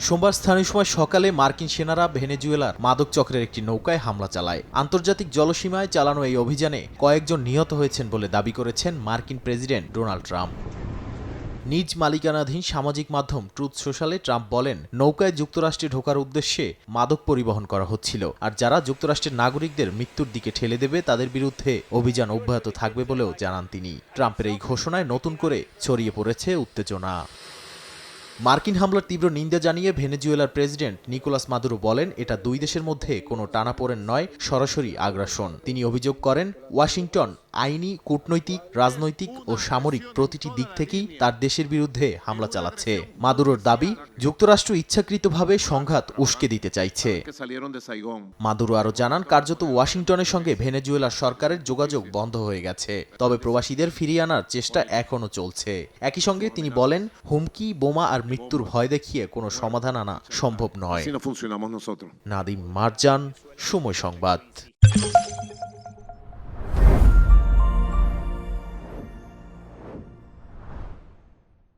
সোমবার স্থানীয় সময় সকালে মার্কিন সেনারা ভেনেজুয়েলার মাদক চক্রের একটি নৌকায় হামলা চালায়। আন্তর্জাতিক জলসীমায় চালানো এই অভিযানে কয়েকজন নিহত হয়েছেন বলে দাবি করেছেন মার্কিন প্রেসিডেন্ট ডোনাল্ড ট্রাম্প। নিজ মালিকানাধীন সামাজিক মাধ্যম ট্রুথ সোশ্যালে ট্রাম্প বলেন, নৌকায় যুক্তরাষ্ট্রে ঢোকার উদ্দেশ্যে মাদক পরিবহন করা হচ্ছিল আর যারা যুক্তরাষ্ট্রের নাগরিকদের মৃত্যুর দিকে ঠেলে দেবে তাদের বিরুদ্ধে অভিযান অব্যাহত থাকবে বলেও জানান তিনি। ট্রাম্পের এই ঘোষণায় নতুন করে ছড়িয়ে পড়েছে উত্তেজনা। মার্কিন হামলার তীব্র নিন্দা জানিয়ে ভেনেজুয়েলার প্রেসিডেন্ট নিকোলাস মাদুরো বলেন, এটা দুই দেশের মধ্যে কোনো টানাপোড়েন নয়, সরাসরি আগ্রাসন। তিনি অভিযোগ করেন, ওয়াশিংটন আইনি কূটনৈতিক রাজনৈতিক ও সামরিক প্রতিটি দিক থেকেই তার দেশের বিরুদ্ধে হামলা চালাচ্ছে। মাদুরোর দাবি যুক্তরাষ্ট্র ইচ্ছাকৃতভাবে সংঘাত উস্কে দিতে চাইছে. মাদুরো আরও জানান কার্যত ওয়াশিংটনের সঙ্গে ভেনেজুয়েলার সরকারের যোগাযোগ বন্ধ হয়ে গেছে। তবে প্রবাসীদের ফিরিয়ে আনার চেষ্টা এখনও চলছে। একই সঙ্গে তিনি বলেন হুমকি বোমা আর মৃত্যুর ভয় দেখিয়ে কোনো সমাধান আনা সম্ভব নয়. নাদিম মারজান সময় সংবাদ।